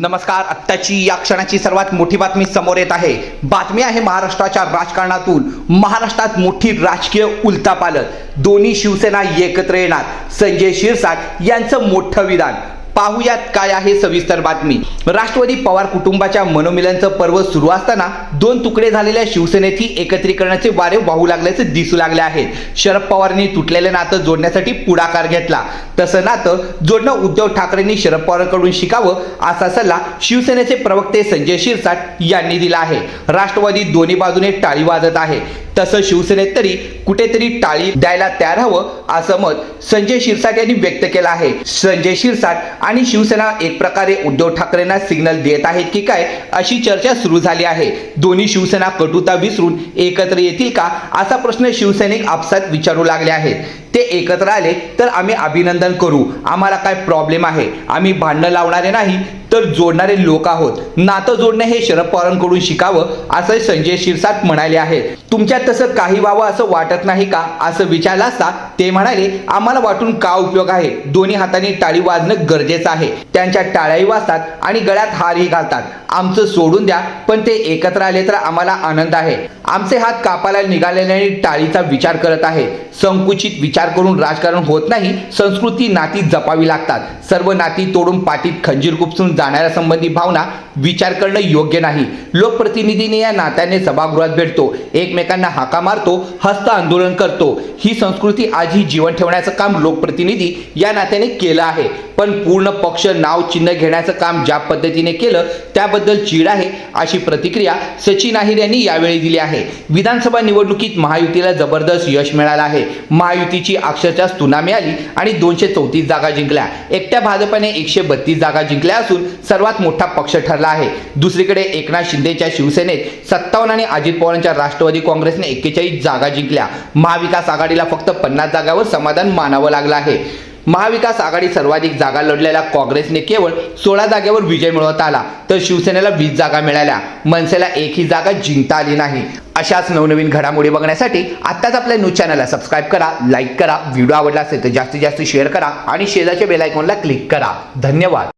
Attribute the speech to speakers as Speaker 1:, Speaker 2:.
Speaker 1: नमस्कार आत्ताची या क्षणाची सर्वात मोठी बातमी समोर येत आहे. बातमी आहे महाराष्ट्राच्या राजकारणातून. महाराष्ट्रात मोठी राजकीय उलथापालट दोन्ही शिवसेना एकत्र येणार. संजय शिरसाट यांचं मोठं विधान. पाहुयात काय आहे सविस्तर बातमी. राष्ट्रवादी पवार कुटुंबाच्या मनोमिलनचं पर्व सुरू असताना दोन तुकडे झालेल्या शिवसेनेची एकत्रीकरणाचे वारे वाहू लागल्याचे दिसू लागले आहेत शरद पवारांनी तुटलेलं नातं जोडण्यासाठी पुढाकार घेतला. तसं नातं जोडणं उद्धव ठाकरेंनी शरद पवारांकडून शिकावं असा सल्ला शिवसेनेचे प्रवक्ते संजय शिरसाट यांनी दिला आहे. राष्ट्रवादी दोन्ही बाजूने टाळी वाजत आहे. तसं शिवसेनेत तरी कुठेतरी टाळी द्यायला तयार हवं असं मत संजय शिरसाट यांनी व्यक्त केलं आहे. संजय शिरसाट आणि शिवसेना एक प्रकारे उद्धव ठाकरेंना सिग्नल देत आहेत की काय अशी चर्चा सुरू झाली आहे. दोन्ही शिवसेना कटुता विसरून एकत्र येतील का असा प्रश्न शिवसैनिक आपसात विचारू लागले आहेत. ते एकत्र आले तर आम्ही अभिनंदन करू. आम्हाला काय प्रॉब्लेम आहे? आम्ही भांडणं लावणारे नाही तर जोडणारे लोक आहोत. नातं जोडणं हे शरद पवारांकडून शिकावं असं संजय शिरसाट म्हणाले आहेत. तुमच्यात तसं काही व्हावं असं वाटत नाही का? असं विचारलं असता ते म्हणाले आम्हाला वाटून का उपयोग आहे? दोन्ही हाताने टाळी वाजणं गरजेचं आहे. त्यांच्या टाळ्याही वाजतात आणि गळ्यात हारही घालतात. आमचं सोडून द्या पण ते एकत्र आले तर आम्हाला आनंद आहे. आमचे हात कापायला निघालेल्याने टाळीचा विचार करत आहे. संकुचित विचार करून राजकारण होत नाही संस्कृती नाती जपावी लागतात. सर्व नाती तोडून पाठीत खंजीर गुपसून जाणाऱ्या संबंधी भावना विचार करणं योग्य नाही. लोकप्रतिनिधीने या नात्याने सभागृहात भेटतो. एकमेकांना हाका मारतो हस्त आंदोलन करतो. ही संस्कृती आजही जीवन ठेवण्याचं काम लोकप्रतिनिधी या नात्याने केलं आहे. पण पूर्ण पक्ष नाव चिन्ह घेण्याचं काम ज्या पद्धतीने केलं त्याबद्दल चीड आहे. अशी प्रतिक्रिया सचिन अहिर यांनी यावेळी दिली आहे. विधानसभा निवडणुकीत महायुतीला जबरदस्त यश मिळालं आहे. महायुतीची अक्षरशः तुना मिळाली आणि दोनशे चौतीस जागा जिंकल्या. एकट्या भाजपने एकशे बत्तीस जागा जिंकल्या असून सर्वात मोठा पक्ष ठरला आहे. दुसरीकडे एकनाथ शिंदेच्या शिवसेनेत सत्तावन्न आणि अजित पवारांच्या राष्ट्रवादी काँग्रेसने एक्केचाळीस जागा जिंकल्या. महाविकास आघाडीला फक्त पन्नास जागावर समाधान मानावं लागलं आहे. महाविकास आघाडी सर्वाधिक जागा लढलेल्या काँग्रेसने केवळ सोळा जागेवर विजय मिळवता आला तर शिवसेनेला वीस जागा मिळाल्या. मनसेला एकही जागा जिंकता आली नाही. अशाच नवनवीन घडामोडी बघण्यासाठी आत्ताच आपल्या न्यूज चॅनलला सबस्क्राईब करा लाईक करा व्हिडिओ आवडला असेल तर जास्तीत जास्त शेअर करा आणि शेजारच्या बेल आयकॉनला क्लिक करा. धन्यवाद.